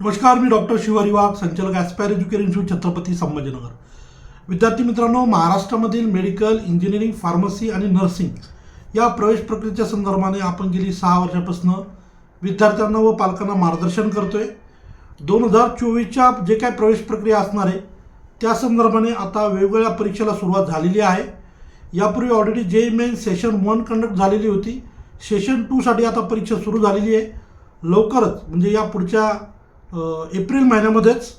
नमस्कार मी डॉक्टर शिवारी वाघ संचालक Aspire education institute Chhatrapati Sambhajinagar. विद्यार्थी मित्रांनो महाराष्ट्रामधील मेडिकल इंजिनिअरिंग फार्मसी आणि नर्सिंग या प्रवेश प्रक्रियेच्या संदर्भाने आपण गेली सहा वर्षापासून विद्यार्थ्यांना व पालकांना मार्गदर्शन करतो आहे दोन हजार चोवीसच्या जे काय प्रवेश प्रक्रिया असणार आहे त्या संदर्भाने आता वेगवेगळ्या परीक्षेला सुरुवात झालेली आहे. यापूर्वी ऑलरेडी जे मेन सेशन वन कंडक्ट झालेली होती. सेशन टूसाठी आता परीक्षा सुरू झालेली आहे. लवकरच म्हणजे या पुढच्या एप्रिल महिन्यामध्येच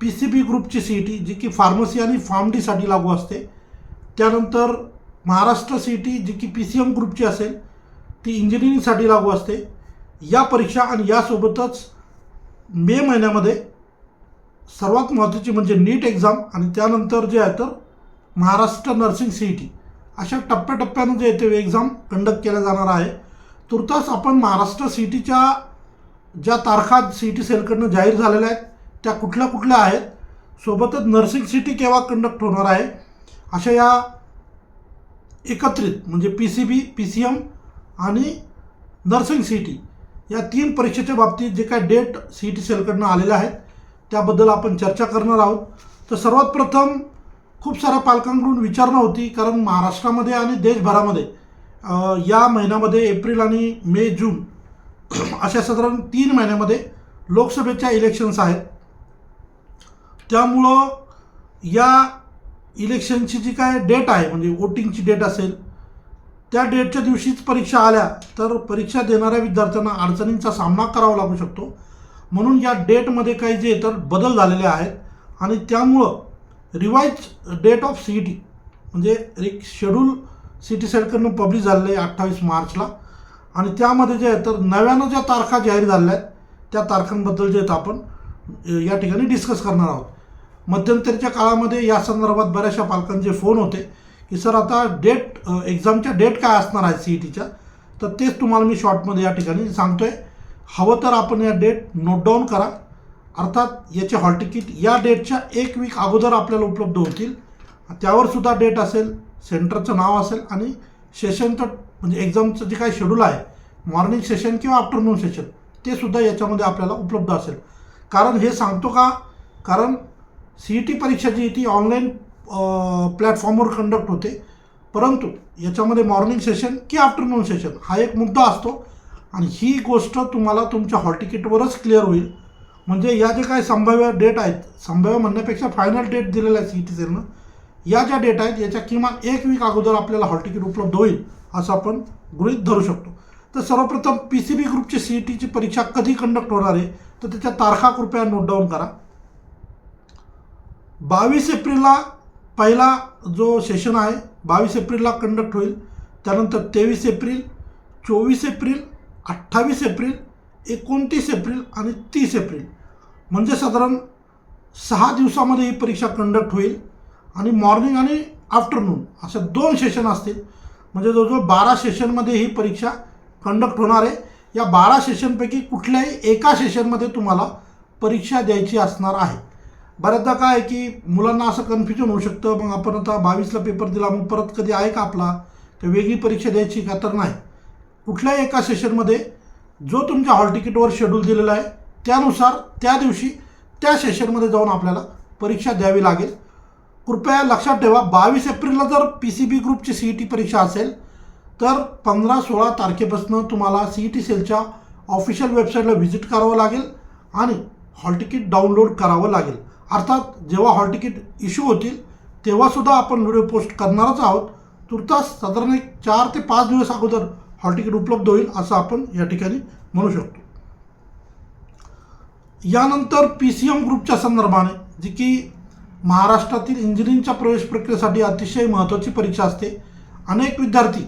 पी सी बी ग्रुपची सी ई टी जी की फार्मसी आणि फार्म डीसाठी लागू असते. त्यानंतर महाराष्ट्र सी ई टी जी की पी सी एम ग्रुपची असेल ती इंजिनिअरिंगसाठी लागू असते. या परीक्षा आणि यासोबतच मे महिन्यामध्ये सर्वात महत्त्वाची म्हणजे नीट एक्झाम आणि त्यानंतर जे आहे तर Maharashtra nursing C E T अशा टप्प्याटप्प्यानं जे येते ते एक्झाम कंडक्ट केल्या जाणार आहे. तुर्तास आपण महाराष्ट्र सी ई टीच्या ज्या तारखा सी ई टी सेलकडनं जाहीर झालेल्या आहेत त्या कुठल्या कुठल्या आहेत सोबतच नर्सिंग सिटी केव्हा कंडक्ट होणार आहे अशा या एकत्रित म्हणजे P C B P C M आणि नर्सिंग सिटी या तीन परीक्षेच्या बाबतीत जे काय डेट सी ई टी सेलकडनं आलेल्या आहेत त्याबद्दल आपण चर्चा करणार आहोत. तर सर्वात प्रथम खूप साऱ्या पालकांकडून विचारणा होती कारण महाराष्ट्रामध्ये आणि देशभरामध्ये या महिन्यामध्ये एप्रिल आणि मे जून अशा साधारण तीन महिन्यामध्ये लोकसभेच्या इलेक्शन्स आहेत. त्यामुळं या इलेक्शनची जी काय डेट आहे म्हणजे वोटिंगची डेट असेल त्या डेटच्या दिवशीच परीक्षा आल्या तर परीक्षा देणाऱ्या विद्यार्थ्यांना अडचणींचा सामना करावा लागू शकतो. म्हणून या डेटमध्ये काही जे तर बदल झालेले आहेत आणि त्यामुळं revise date of C E T म्हणजे एक शेड्यूल सी टी सेटकडनं पब्लिश झालेलं आहे अठ्ठावीस मार्चला. आणि त्यामध्ये जे आहे तर नव्यानं ज्या तारखा जाहीर झालेल्या आहेत त्या तारखांबद्दल जे आहेत आपण या ठिकाणी डिस्कस करणार आहोत. मध्यंतरीच्या काळामध्ये या संदर्भात बऱ्याचशा पालकांचे फोन होते की सर आता डेट एक्झामच्या डेट काय असणार आहे सी ई टीच्या तर तेच तुम्हाला मी शॉर्टमध्ये या ठिकाणी सांगतो आहे हवं तर आपण या डेट नोट डाऊन करा. अर्थात याचे हॉल तिकीट या डेटच्या एक वीक अगोदर आपल्याला उपलब्ध होतील. त्यावर सुद्धा डेट असेल सेंटरचं नाव असेल आणि सेशनचं म्हणजे एक्झामचं जे काही शेड्यूल आहे मॉर्निंग सेशन किंवा आफ्टरनून सेशन ते सुद्धा याच्यामध्ये आपल्याला उपलब्ध असेल. कारण हे सांगतो का? कारण सी ई टी परीक्षा जी ती ऑनलाईन प्लॅटफॉर्मवर कंडक्ट होते. परंतु याच्यामध्ये मॉर्निंग सेशन की आफ्टरनून सेशन हा एक मुद्दा असतो. आणि ही गोष्ट तुम्हाला तुमच्या हॉल तिकीटवरच क्लिअर होईल. म्हणजे या जे काही संभाव्य डेट आहेत संभाव्य म्हणण्यापेक्षा फायनल डेट दिलेला आहे सी ई टी सेलनं या ज्या डेट आहेत याच्या किमान एक वीक अगोदर आपल्याला हॉल तिकीट उपलब्ध होईल असं आपण गृहीत धरू शकतो. तर सर्वप्रथम पी सी बी ग्रुपची सी ई टीची परीक्षा कधी कंडक्ट होणार आहे तर त्याच्या तारखा कृपया नोट डाऊन करा. बावीस एप्रिलला पहिला जो सेशन आहे बावीस एप्रिलला कंडक्ट होईल. त्यानंतर तेवीस एप्रिल चोवीस एप्रिल अठ्ठावीस एप्रिल एकोणतीस एप्रिल आणि तीस एप्रिल. म्हणजे साधारण सहा दिवसामध्ये ही परीक्षा कंडक्ट होईल. आणि मॉर्निंग आणि आफ्टरनून असे दोन सेशन असतील. म्हणजे जवळजवळ बारा सेशनमध्ये ही परीक्षा कंडक्ट होणार आहे. या बारा सेशनपैकी कुठल्याही एका सेशनमध्ये तुम्हाला परीक्षा द्यायची असणार आहे. बऱ्याचदा काय आहे की मुलांना असं कन्फ्युजन होऊ शकतं. मग आपण आता बावीसला पेपर दिला मग परत कधी आहे का आपला? तर वेगळी परीक्षा द्यायची का? तर नाही. कुठल्याही एका सेशनमध्ये जो तुमच्या हॉल तिकीटवर शेड्यूल दिलेला आहे त्यानुसार त्या दिवशी त्या सेशनमध्ये जाऊन आपल्याला परीक्षा द्यावी लागेल. कृपया लक्षात ठेवा बावीस एप्रिलला जर पी सी बी ग्रुपची सी ई टी परीक्षा असेल तर पंधरा सोळा तारखेपासून तुम्हाला सी ई टी सेलच्या ऑफिशियल वेबसाईटला व्हिजिट करावं लागेल आणि हॉल तिकीट डाउनलोड करावं लागेल. अर्थात जेव्हा हॉल तिकीट इश्यू होतील तेव्हासुद्धा आपण व्हिडिओ पोस्ट करणारच आहोत. तुर्तास साधारण एक चार ते पाच दिवस अगोदर हॉल तिकीट उपलब्ध होईल असं आपण या ठिकाणी म्हणू शकतो. यानंतर पी सी एम ग्रुपच्या संदर्भाने जी की महाराष्ट्रातील इंजिनिअरिंगच्या प्रवेश प्रक्रियेसाठी अतिशय महत्त्वाची परीक्षा असते. अनेक विद्यार्थी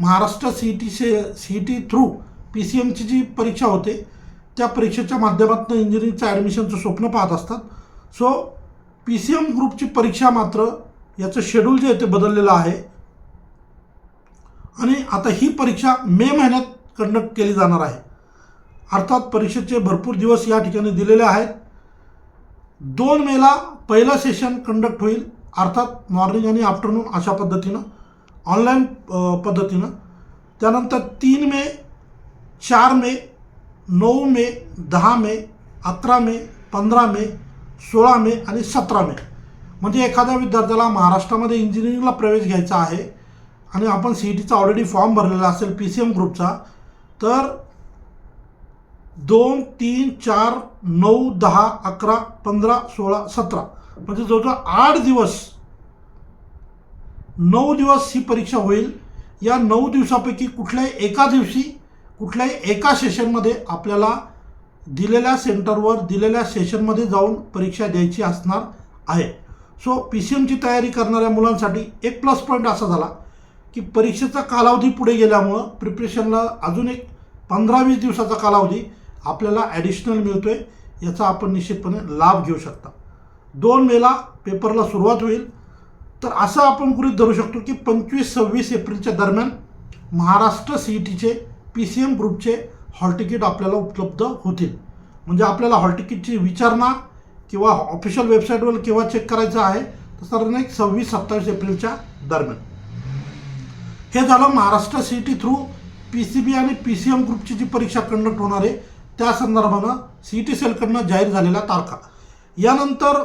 महाराष्ट्र सी टी से C T through P C एमची जी परीक्षा होते त्या परीक्षेच्या माध्यमातून इंजिनिअरिंगचं ॲडमिशनचं स्वप्न पाहत असतात. सो पी सी एम ग्रुपची परीक्षा मात्र याचं शेड्यूल जे आहे ते बदललेलं आहे. आणि आता ही परीक्षा मे महिन्यात कंडक्ट केली जाणार आहे. अर्थात परीक्षेचे भरपूर दिवस या ठिकाणी दिलेले आहेत. दोन मेला पहिलं सेशन कंडक्ट होईल अर्थात मॉर्निंग आणि आफ्टरनून अशा पद्धतीनं ऑनलाईन पद्धतीनं. त्यानंतर तीन मे चार मे नऊ मे दहा मे अकरा मे पंधरा मे सोळा मे आणि सतरा मे. म्हणजे एखाद्या विद्यार्थ्याला महाराष्ट्रामध्ये इंजिनिअरिंगला प्रवेश घ्यायचा आहे आणि आपण सी ई टीचा ऑलरेडी फॉर्म भरलेला असेल पी सी एम ग्रुपचा तर दोन तीन चार नऊ दहा अकरा पंधरा सोळा सतरा. म्हणजे जवळजवळ आठ दिवस नऊ दिवस ही परीक्षा होईल. या नऊ दिवसापैकी कुठल्याही एका दिवशी कुठल्याही एका सेशनमध्ये आपल्याला दिलेल्या सेंटरवर दिलेल्या सेशनमध्ये जाऊन परीक्षा द्यायची असणार आहे. सो पी सी एमची तयारी करणाऱ्या मुलांसाठी एक प्लस पॉईंट असा झाला की परीक्षेचा कालावधी पुढे गेल्यामुळं प्रिपरेशनला अजून एक पंधरा वीस दिवसाचा कालावधी आपल्याला ॲडिशनल मिळतो आहे याचा आपण निश्चितपणे लाभ घेऊ शकता. दोन मेला पेपरला सुरुवात होईल. तर असं आपण गृहीत धरू शकतो की पंचवीस सव्वीस एप्रिलच्या दरम्यान महाराष्ट्र सी ई टीचे पी सी एम ग्रुपचे हॉल तिकीट आपल्याला उपलब्ध होतील. म्हणजे आपल्याला हॉल तिकीटची विचारणा किंवा ऑफिशियल वेबसाईटवर केव्हा चेक करायचं आहे तर साधारण एक सव्वीस सत्तावीस एप्रिलच्या दरम्यान. हे झालं Maharashtra C T through P C B आणि पी सी एम ग्रुपची जी परीक्षा कंडक्ट होणार आहे त्या संदर्भानं सी टी सेलकडनं जाहीर झालेल्या तारखा. यानंतर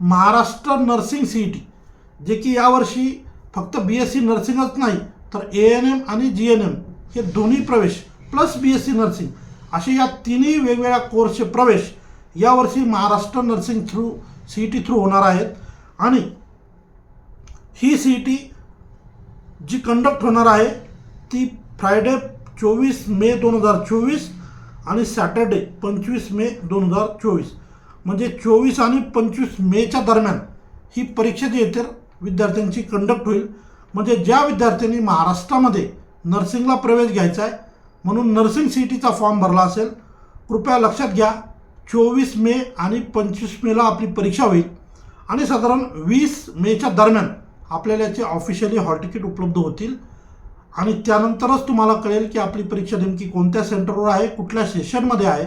Maharashtra nursing C E T जे की यावर्षी फक्त बी एस सी नर्सिंगच नाही तर ए एन एम आणि जी एन एम हे दोन्ही प्रवेश plus B S C nursing असे या तिन्ही वेगवेगळ्या कोर्सचे प्रवेश यावर्षी Maharashtra nursing through C E T through होणार आहेत. आणि ही सी ई टी जी कंडक्ट होणार आहे ती फ्रायडे चोवीस मे दोन हजार चोवीस आणि सॅटर्डे पंचवीस मे दोन हजार चोवीस. म्हणजे चोवीस आणि पंचवीस मेच्या दरम्यान ही परीक्षा जी येते विद्यार्थ्यांची कंडक्ट होईल. म्हणजे ज्या विद्यार्थ्यांनी महाराष्ट्रामध्ये नर्सिंगला प्रवेश घ्यायचा आहे म्हणून नर्सिंग सी टीचा फॉर्म भरला असेल. कृपया लक्षात घ्या चोवीस मे आणि पंचवीस मेला आपली परीक्षा होईल. आणि साधारण वीस मेच्या दरम्यान आपल्याला याचे ऑफिशियली हॉल तिकीट उपलब्ध होतील. आणि त्यानंतरच तुम्हाला कळेल की आपली परीक्षा नेमकी कोणत्या सेंटरवर आहे कुठल्या सेशनमध्ये आहे.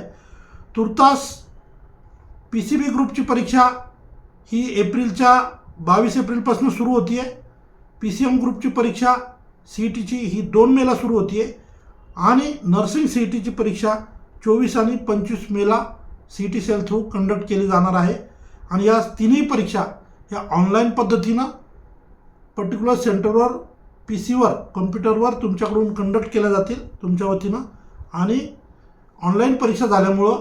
तुर्तास पी सी बी ग्रुपची परीक्षा ही एप्रिलच्या बावीस एप्रिलपासून सुरू होती आहे पी सी एम ग्रुपची परीक्षा सी ई टीची ही दोन मेला सुरू होती आहे आणि नर्सिंग सी ई टीची परीक्षा चोवीस आणि पंचवीस मेला C E T cell through conduct केली जाणार आहे. आणि या तिन्ही परीक्षा या ऑनलाईन पद्धतीनं पर्टिक्युलर सेंटरवर पी सीवर कॉम्प्युटरवर तुमच्याकडून कंडक्ट केल्या जातील तुमच्या वतीनं. आणि ऑनलाईन परीक्षा झाल्यामुळं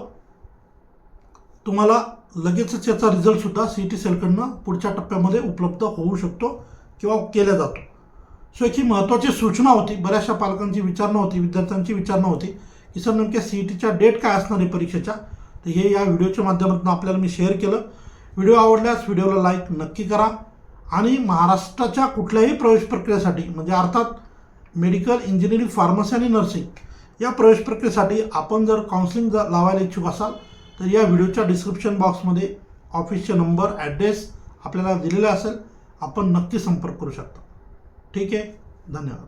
तुम्हाला लगेचच याचा रिझल्टसुद्धा सी टी सेलकडनं पुढच्या टप्प्यामध्ये उपलब्ध होऊ शकतो किंवा केला जातो. सो एक ही महत्त्वाची सूचना होती बऱ्याचशा पालकांची विचारणा होती विद्यार्थ्यांची विचारणा होती की सर नेमक्या सी ई टीच्या डेट काय असणार आहे परीक्षेच्या? तर हे या व्हिडिओच्या माध्यमातून आपल्याला मी शेअर केलं. व्हिडिओ आवडल्यास व्हिडिओला लाईक नक्की करा. आणि महाराष्ट्राच्या कुठल्याही प्रवेश प्रक्रियेसाठी म्हणजे अर्थात मेडिकल इंजिनिअरिंग फार्मसी आणि नर्सिंग या प्रवेश प्रक्रियेसाठी आपण जर काउन्सिलिंग जर लावायला इच्छुक असाल तर या व्हिडिओच्या डिस्क्रिप्शन बॉक्समध्ये ऑफिसचे नंबर ॲड्रेस आपल्याला दिलेला असेल आपण नक्की संपर्क करू शकता. ठीक आहे? धन्यवाद.